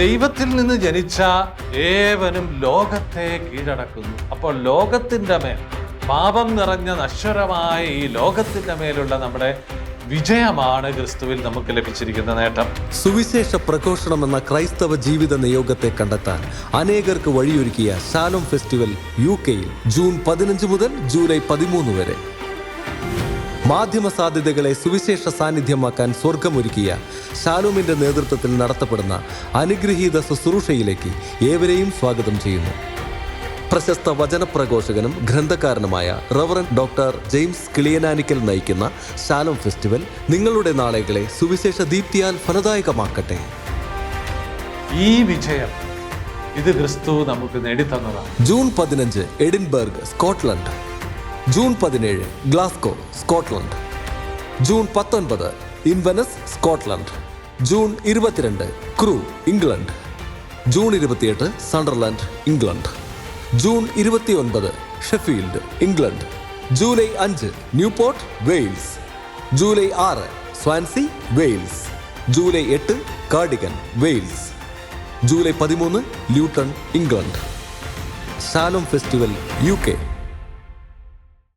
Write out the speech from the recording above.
ദൈവത്തിൽ നിന്ന് ജനിച്ച ഏവനും ലോകത്തെ കീഴടക്കുന്നു. അപ്പോൾ ലോകത്തിന്റെ മേൽ പാപം നിറഞ്ഞ നശ്വരമായ ഈ ലോകത്തിന്റെ മേലുള്ള നമ്മുടെ വിജയമാണ് ക്രിസ്തുവിൽ നമുക്ക് ലഭിച്ചിരിക്കുന്ന നേട്ടം. സുവിശേഷ പ്രഘോഷണം എന്ന ക്രൈസ്തവ ജീവിത നിയോഗത്തെ കണ്ടെത്താൻ അനേകർക്ക് വഴിയൊരുക്കിയ ശാലോം ഫെസ്റ്റിവൽ യു കെയിൽ ജൂൺ പതിനഞ്ച് മുതൽ ജൂലൈ പതിമൂന്ന് വരെ. മാധ്യമ സാധ്യതകളെ സുവിശേഷ സാന്നിധ്യമാക്കാൻ സ്വർഗമൊരുക്കിയ ശാലോമിന്റെ നേതൃത്വത്തിൽ നടത്തപ്പെടുന്ന അനുഗ്രഹീത ശുശ്രൂഷയിലേക്ക് ഏവരെയും സ്വാഗതം ചെയ്യുന്നു. പ്രശസ്ത വചനപ്രഘോഷകനും ഗ്രന്ഥകാരനുമായ റവറൻ ഡോക്ടർ ജെയിംസ് കിളിയനാനിക്കൽ നയിക്കുന്ന ശാലോം ഫെസ്റ്റിവൽ നിങ്ങളുടെ നാളെകളെ സുവിശേഷ ദീപ്തിയാൽ ഫലദായകമാക്കട്ടെ. ഈ വിജയം ഇത് ക്രിസ്തു നമുക്ക് നേടിത്തന്നതാണ്. ജൂൺ പതിനഞ്ച് എഡിൻബർഗ് സ്കോട്ട്ലൻഡ്. ജൂൺ പതിനേഴ് ഗ്ലാസ്കോ സ്കോട്ട്ലൻഡ്. ജൂൺ പത്തൊൻപത് ഇൻവനസ് സ്കോട്ട്ലൻഡ്. ജൂൺ ഇരുപത്തിരണ്ട് ക്രൂ ഇംഗ്ലണ്ട്. ജൂൺ ഇരുപത്തിയെട്ട് സണ്ടർലാൻഡ് ഇംഗ്ലണ്ട്. ജൂൺ ഇരുപത്തിയൊൻപത് ഷെഫീൽഡ് ഇംഗ്ലണ്ട്. ജൂലൈ അഞ്ച് ന്യൂപോർട്ട് വെയിൽസ്. ജൂലൈ ആറ് സ്വാൻസി വെയിൽസ്. ജൂലൈ എട്ട് കാർഡിഗൻ വെയിൽസ്. ജൂലൈ പതിമൂന്ന് Luton England. Shalom festival U K.